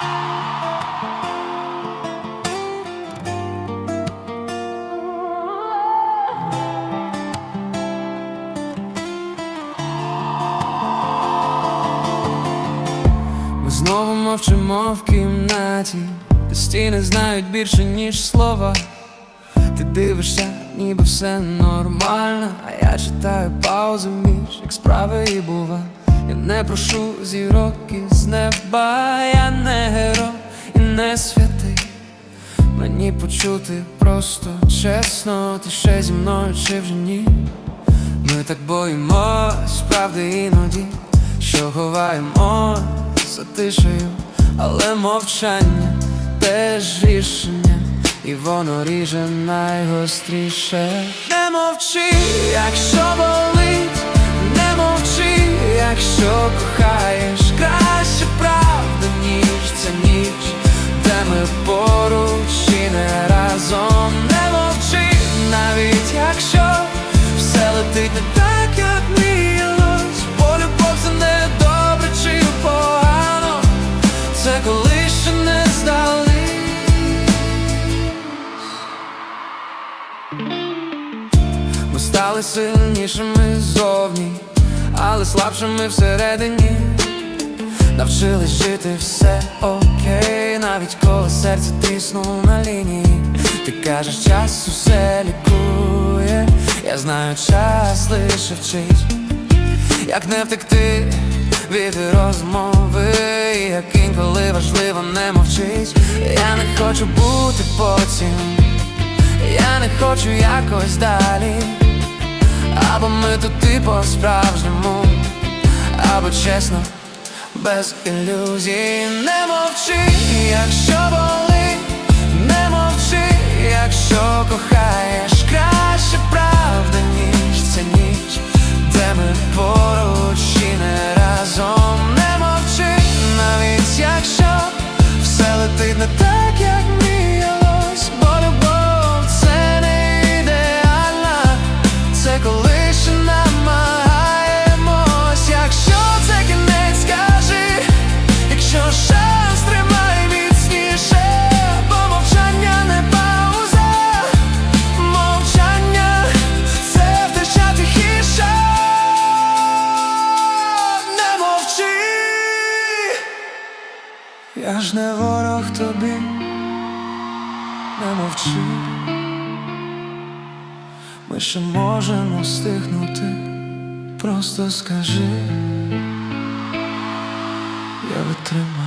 Ми знову мовчимо в кімнаті, де стіни знають більше, ніж слова. Ти дивишся, ніби все нормально, а я читаю паузи між як справи і бува. Не прошу зірок із неба, я не герой і не святий. Мені почути просто чесно, ти ще зі мною чи вже ні. Ми так боїмось, правди іноді, що ховаємо за тишею, але мовчання теж рішення, і воно ріже найгостріше. Не мовчи, якщо болить, кохаєш, краще правда, ніж ця ніч, де ми поруч і не разом. Не мовчи, навіть якщо все летить не так, як мріялось. Бо любов це не добре чи погано. Це коли ще не здались. Ми стали сильнішими зовні, але слабшими всередині Навчились жити все окей, навіть коли серце тиснуло на лінії. Ти кажеш, час усе лікує, я знаю, час лише вчить, як не втекти від розмови, як інколи важливо не мовчить. Я не хочу бути потім, я не хочу якось далі. Або ми тут і по-справжньому, або чесно, без ілюзій. Не мовчи, якщо Я ж не ворог тобі, не мовчи. Ми ще можемо стихнути, просто скажи, я витримаю.